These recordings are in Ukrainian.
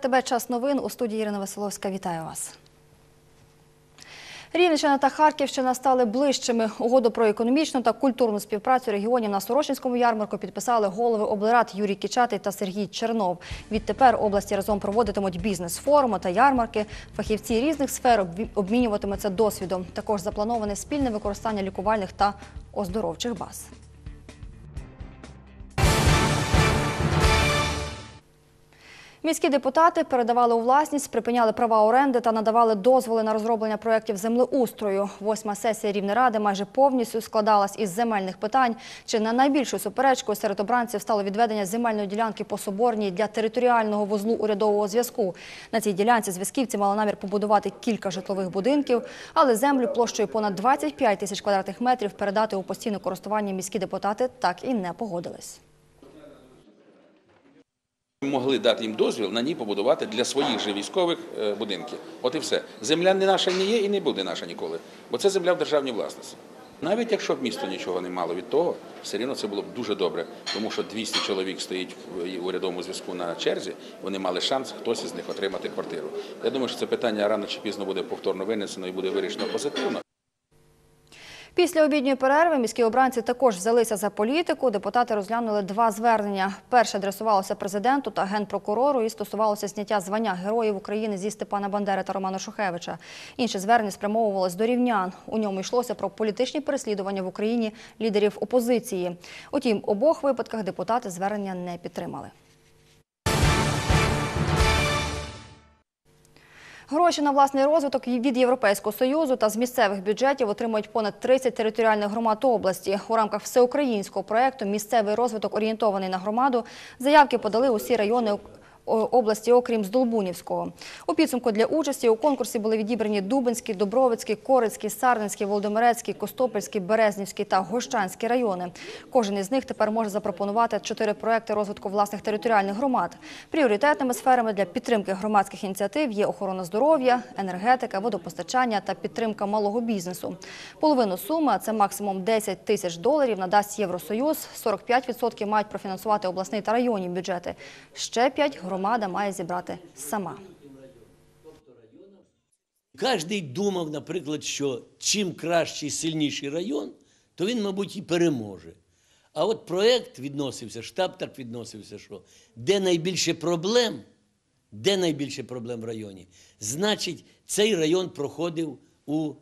РТБ час новин у студії Ірина Василовська. Вітаю вас. Рівненщина та Харківщина стали ближчими. Угоду про економічну та культурну співпрацю регіонів на Сорочинському ярмарку підписали голови облрад Юрій Кічатий та Сергій Чернов. Відтепер області разом проводитимуть бізнес-форуми та ярмарки. Фахівці різних сфер обмі- обмінюватимуться досвідом. Також заплановане спільне використання лікувальних та оздоровчих баз. Міські депутати передавали у власність, припиняли права оренди та надавали дозволи на розроблення проєктів землеустрою. Восьма сесія Рівнеради майже повністю складалась із земельних питань. Чи не найбільшою суперечкою серед обранців стало відведення земельної ділянки по Соборній для територіального вузлу урядового зв'язку. На цій ділянці зв'язківці мали намір побудувати кілька житлових будинків, але землю площею понад 25 тисяч квадратних метрів передати у постійне користування міські депутати так і не погодились. Ми могли дати їм дозвіл на ній побудувати для своїх же військових е, будинки. От і все. Земля не наша не є і не буде наша ніколи, бо це земля в державній власності. Навіть якщо б місто нічого не мало від того, все рівно це було б дуже добре, тому що 200 чоловік стоїть в урядовому зв'язку на черзі, вони мали шанс хтось із них отримати квартиру. Я думаю, що це питання рано чи пізно буде повторно винесено і буде вирішено позитивно. Після обідньої перерви міські обранці також взялися за політику. Депутати розглянули два звернення. Перше адресувалося президенту та генпрокурору і стосувалося зняття звання Героїв України зі Степана Бандери та Романа Шухевича. Інше звернення спрямовувалось до рівнян. У ньому йшлося про політичні переслідування в Україні лідерів опозиції. Утім, обох випадках депутати звернення не підтримали. Гроші на власний розвиток від Європейського союзу та з місцевих бюджетів отримують понад 30 територіальних громад області. У рамках всеукраїнського проєкту Місцевий розвиток орієнтований на громаду заявки подали усі райони області, окрім Здолбунівського. У підсумку для участі у конкурсі були відібрані Дубинський, Добровицький, Корицький, Сарненський, Володимирецький, Костопільський, Березнівський та Гощанський райони. Кожен із них тепер може запропонувати чотири проекти розвитку власних територіальних громад. Пріоритетними сферами для підтримки громадських ініціатив є охорона здоров'я, енергетика, водопостачання та підтримка малого бізнесу. Половину суми, а це максимум 10 тисяч доларів, надасть Євросоюз. 45% мають профінансувати обласний та районні бюджети. Ще 5 громада має зібрати сама. Кожен думав, наприклад, що чим кращий, сильніший район, то він, мабуть, і переможе. А от проєкт відносився, штаб так відносився, що де найбільше проблем, де найбільше проблем в районі, значить, цей район проходив у,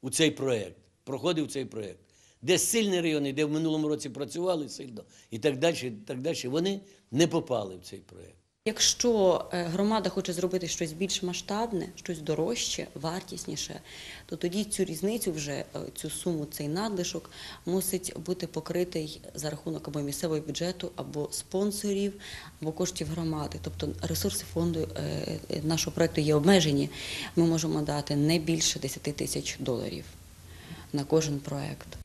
у цей проєкт. Проходив цей проєкт. Де сильні райони, де в минулому році працювали сильно, і так далі, і так далі, вони не попали в цей проєкт. Якщо е, громада хоче зробити щось більш масштабне, щось дорожче, вартісніше, то тоді цю різницю, вже е, цю суму, цей надлишок мусить бути покритий за рахунок або місцевого бюджету, або спонсорів, або коштів громади. Тобто ресурси фонду е, нашого проекту є обмежені. Ми можемо дати не більше 10 тисяч доларів на кожен проект.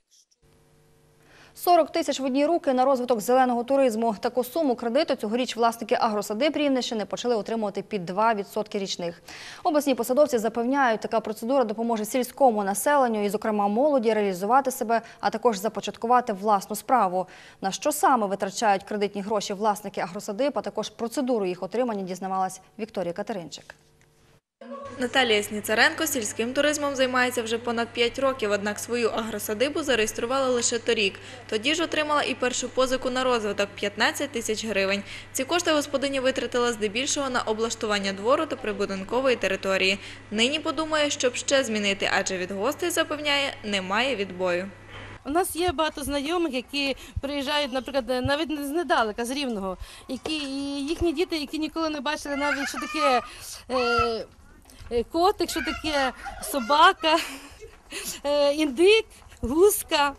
40 тисяч в одні руки на розвиток зеленого туризму. Таку суму кредиту цьогоріч власники агросадиб Рівненщини почали отримувати під 2% річних. Обласні посадовці запевняють, така процедура допоможе сільському населенню і, зокрема, молоді реалізувати себе, а також започаткувати власну справу. На що саме витрачають кредитні гроші власники агросадиб, а також процедуру їх отримання дізнавалась Вікторія Катеринчик. Наталія Сніцаренко сільським туризмом займається вже понад 5 років, однак свою агросадибу зареєструвала лише торік. Тоді ж отримала і першу позику на розвиток – 15 тисяч гривень. Ці кошти господиня витратила здебільшого на облаштування двору та прибудинкової території. Нині подумає, щоб ще змінити, адже від гостей, запевняє, немає відбою. У нас є багато знайомих, які приїжджають, наприклад, навіть з недалека, з Рівного, які і їхні діти, які ніколи не бачили навіть, що таке е, котик, що таке собака, е, індик, гуска.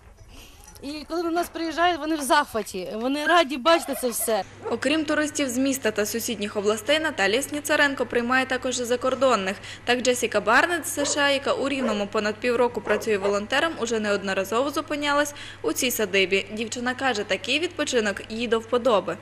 І коли до нас приїжджають, вони в захваті, вони раді бачити це все. Окрім туристів з міста та сусідніх областей, Наталія Сніцаренко приймає також і закордонних. Так Джесіка Барнет з США, яка у Рівному понад півроку працює волонтером, уже неодноразово зупинялась у цій садибі. Дівчина каже, такий відпочинок їй до вподоби.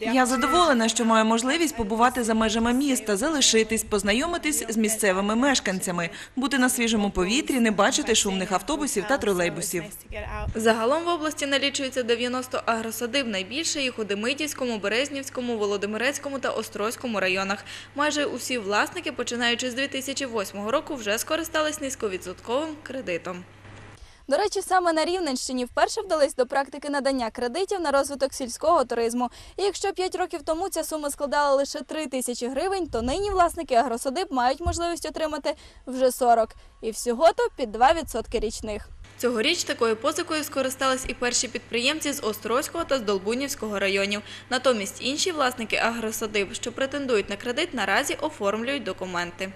Я задоволена, що маю можливість побувати за межами міста, залишитись, познайомитись з місцевими мешканцями, бути на свіжому повітрі, не бачити шумних автобусів та тролейбусів. Загалом в області налічується 90 агросадиб, найбільше їх у Демидівському, Березнівському, Володимирецькому та Острозькому районах. Майже усі власники, починаючи з 2008 року, вже скористались низьковідсотковим кредитом. До речі, саме на Рівненщині вперше вдались до практики надання кредитів на розвиток сільського туризму. І якщо 5 років тому ця сума складала лише 3 тисячі гривень, то нині власники агросадиб мають можливість отримати вже 40. І всього-то під 2% річних. Цьогоріч такою позикою скористались і перші підприємці з Острозького та з Долбунівського районів. Натомість інші власники агросадиб, що претендують на кредит, наразі оформлюють документи.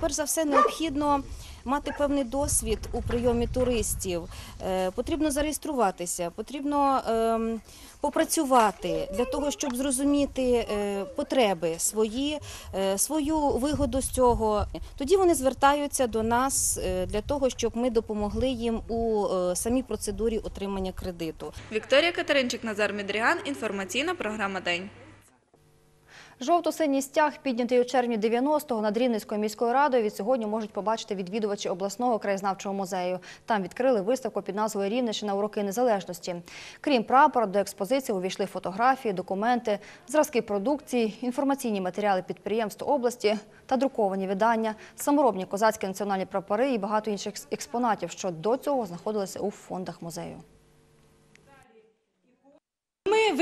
Перш за все, необхідно мати певний досвід у прийомі туристів. Е, Потрібно зареєструватися, потрібно ем, попрацювати для того, щоб зрозуміти е, потреби свої, е, свою вигоду з цього. Тоді вони звертаються до нас для того, щоб ми допомогли їм у самій процедурі отримання кредиту. Вікторія Катеринчик, Назар Мідріган. Інформаційна програма День. Жовто-синій стяг, піднятий у червні 90-го над Рівненською міською радою, від сьогодні можуть побачити відвідувачі обласного краєзнавчого музею. Там відкрили виставку під назвою Рівненщина у роки незалежності. Крім прапора, до експозиції увійшли фотографії, документи, зразки продукції, інформаційні матеріали підприємств області та друковані видання, саморобні козацькі національні прапори і багато інших експонатів, що до цього знаходилися у фондах музею.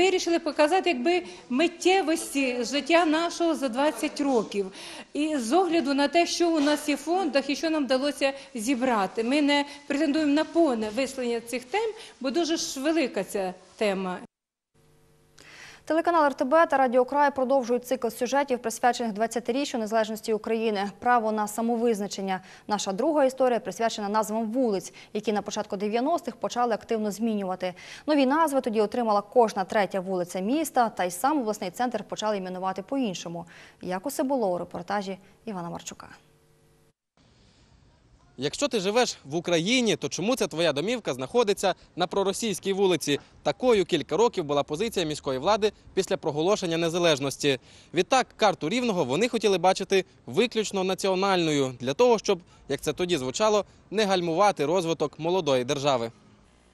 Вирішили показати якби миттєвості життя нашого за 20 років. І з огляду на те, що у нас є в фондах і що нам вдалося зібрати. Ми не претендуємо на повне висловлення цих тем, бо дуже ж велика ця тема. Телеканал РТБ та Радіо Край продовжують цикл сюжетів, присвячених 20-річчю незалежності України. Право на самовизначення. Наша друга історія присвячена назвам вулиць, які на початку 90-х почали активно змінювати. Нові назви тоді отримала кожна третя вулиця міста, та й сам обласний центр почали іменувати по-іншому. Як усе було у репортажі Івана Марчука. Якщо ти живеш в Україні, то чому ця твоя домівка знаходиться на проросійській вулиці? Такою кілька років була позиція міської влади після проголошення незалежності. Відтак, карту рівного вони хотіли бачити виключно національною для того, щоб, як це тоді звучало, не гальмувати розвиток молодої держави.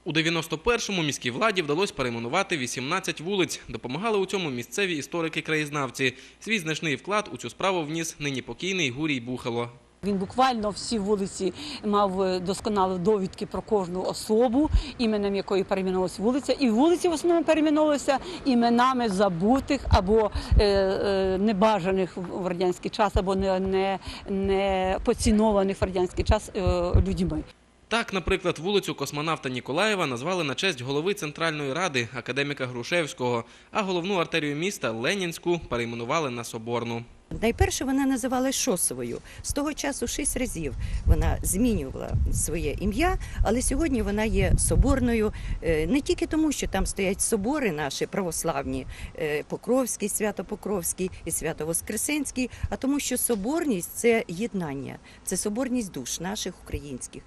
У 91-му міській владі вдалося перейменувати 18 вулиць. Допомагали у цьому місцеві історики-краєзнавці. Свій значний вклад у цю справу вніс нині покійний Гурій Бухало. Він буквально всі вулиці мав е, досконалі довідки про кожну особу, іменем якої перейменовувалася вулиця. І вулиці в основному перейменовувалися іменами забутих або е, е, небажаних в радянський час, або не, не, не поцінованих в радянський час е, людьми. Так, наприклад, вулицю космонавта Ніколаєва назвали на честь голови Центральної ради академіка Грушевського, а головну артерію міста Ленінську перейменували на Соборну. Найперше вона називалась Шосовою. З того часу шість разів вона змінювала своє ім'я, але сьогодні вона є соборною е, не тільки тому, що там стоять собори наші православні, е, Покровський, Свято-Покровський і Свято-Воскресенський, а тому, що соборність це єднання, це соборність душ наших українських.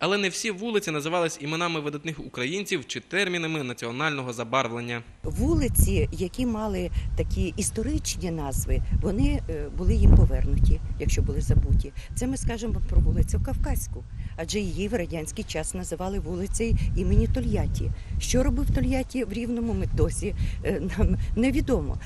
Але не всі вулиці називались іменами видатних українців чи термінами національного забарвлення. Вулиці, які мали такі історичні назви, вони е, були їм повернуті, якщо були забуті. Це ми скажемо про вулицю Кавказьку, адже її в радянський час називали вулицею імені Тольятті. Що робив Тольятті в Рівному, ми досі е, нам невідомо.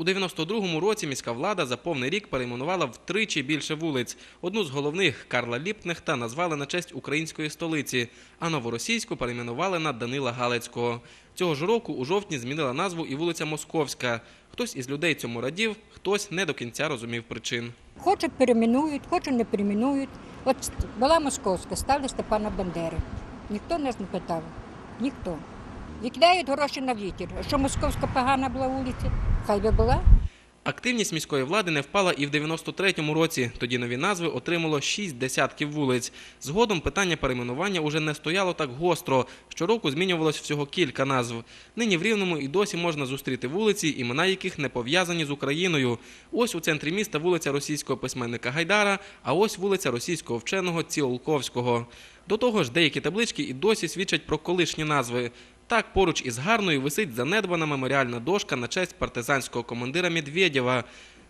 У 92-му році міська влада за повний рік перейменувала втричі більше вулиць. Одну з головних Карла Ліпкнехта назвали на честь української столиці, а новоросійську перейменували на Данила Галицького. Цього ж року у жовтні змінила назву і вулиця Московська. Хтось із людей цьому радів, хтось не до кінця розумів причин. Хочуть перейменують, хочуть не перейменують. От була московська, стали Степана Бандери. Ніхто нас не питав. Ніхто. Викидають гроші на вітер. Що московська погана була вулиця? Хай би була. Активність міської влади не впала і в 93-му році. Тоді нові назви отримало шість десятків вулиць. Згодом питання перейменування уже не стояло так гостро. Щороку змінювалось всього кілька назв. Нині в Рівному і досі можна зустріти вулиці, імена яких не пов'язані з Україною. Ось у центрі міста вулиця російського письменника Гайдара, а ось вулиця російського вченого Ціолковського. До того ж, деякі таблички і досі свідчать про колишні назви. Так, поруч із гарною висить занедбана меморіальна дошка на честь партизанського командира Медведєва.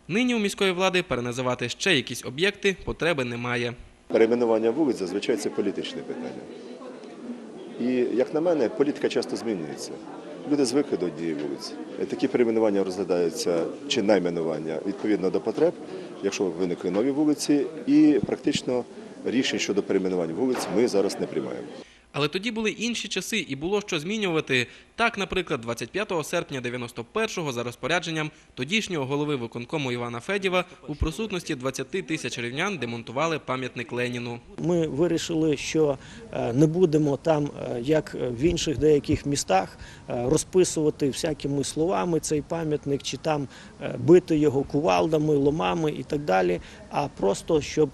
Нині у міської влади переназивати ще якісь об'єкти потреби немає. Перейменування вулиць зазвичай це політичне питання. І, як на мене, політика часто змінюється. Люди звикли до однієї вулиці. Такі перейменування розглядаються чи найменування відповідно до потреб, якщо виникли нові вулиці, і практично рішень щодо перейменувань вулиць ми зараз не приймаємо. Але тоді були інші часи і було що змінювати. Так, наприклад, 25 серпня 91-го за розпорядженням тодішнього голови виконкому Івана Федєва у присутності 20 тисяч рівнян демонтували пам'ятник Леніну. Ми вирішили, що е, не будемо там, е, як в інших деяких містах, е, розписувати всякими словами цей пам'ятник, чи там бити його кувалдами, ломами і так далі. А просто щоб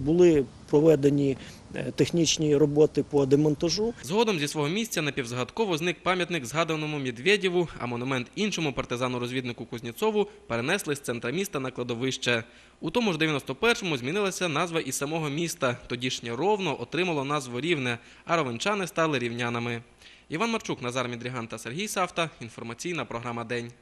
були проведені е, технічні роботи по демонтажу. Згодом зі свого місця напівзгадково зник пам'ятник згаданому Медведєву, а монумент іншому партизану-розвіднику Кузнєцову перенесли з центра міста на кладовище. У тому ж 91-му змінилася назва і самого міста. Тодішнє Ровно отримало назву Рівне, а ровенчани стали рівнянами. Іван Марчук, Назар Мідріган та Сергій Савта. Інформаційна програма День.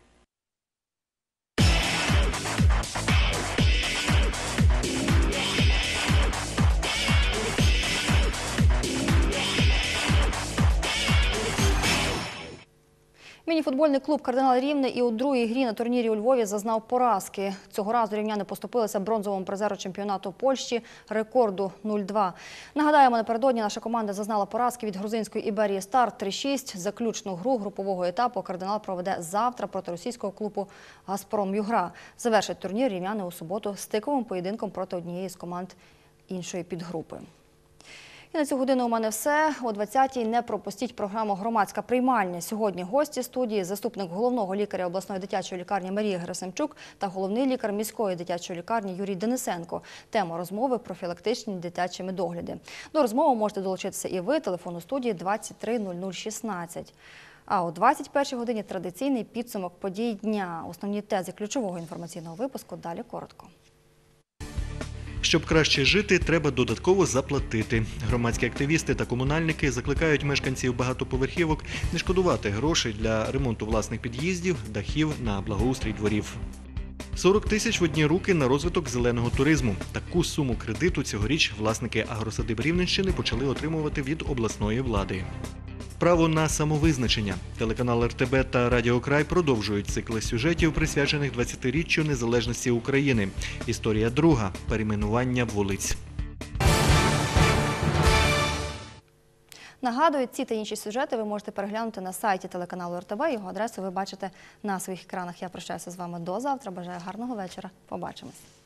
Мініфутбольний клуб «Кардинал Рівне» і у другій грі на турнірі у Львові зазнав поразки. Цього разу рівняни поступилися бронзовому призеру чемпіонату Польщі рекорду 0-2. Нагадаємо, напередодні наша команда зазнала поразки від грузинської Іберії Стар 3-6. Заключну гру групового етапу «Кардинал» проведе завтра проти російського клубу «Газпром Югра». Завершить турнір рівняни у суботу стиковим поєдинком проти однієї з команд іншої підгрупи. І на цю годину у мене все. О 20-й не пропустіть програму «Громадська приймальня». Сьогодні гості студії – заступник головного лікаря обласної дитячої лікарні Марія Герасимчук та головний лікар міської дитячої лікарні Юрій Денисенко. Тема розмови – профілактичні дитячі медогляди. До розмови можете долучитися і ви. Телефон у студії 23 0016. А о 21 годині традиційний підсумок подій дня. Основні тези ключового інформаційного випуску далі коротко. Щоб краще жити, треба додатково заплатити. Громадські активісти та комунальники закликають мешканців багатоповерхівок не шкодувати грошей для ремонту власних під'їздів, дахів на благоустрій дворів. 40 тисяч в одні руки на розвиток зеленого туризму. Таку суму кредиту цьогоріч власники агросадиб Рівненщини почали отримувати від обласної влади. Право на самовизначення. Телеканал РТБ та Радіо Край продовжують цикли сюжетів, присвячених 20-річчю незалежності України. Історія друга перейменування вулиць. Нагадую, ці та інші сюжети ви можете переглянути на сайті телеканалу РТБ. Його адресу ви бачите на своїх екранах. Я прощаюся з вами до завтра. Бажаю гарного вечора. Побачимось.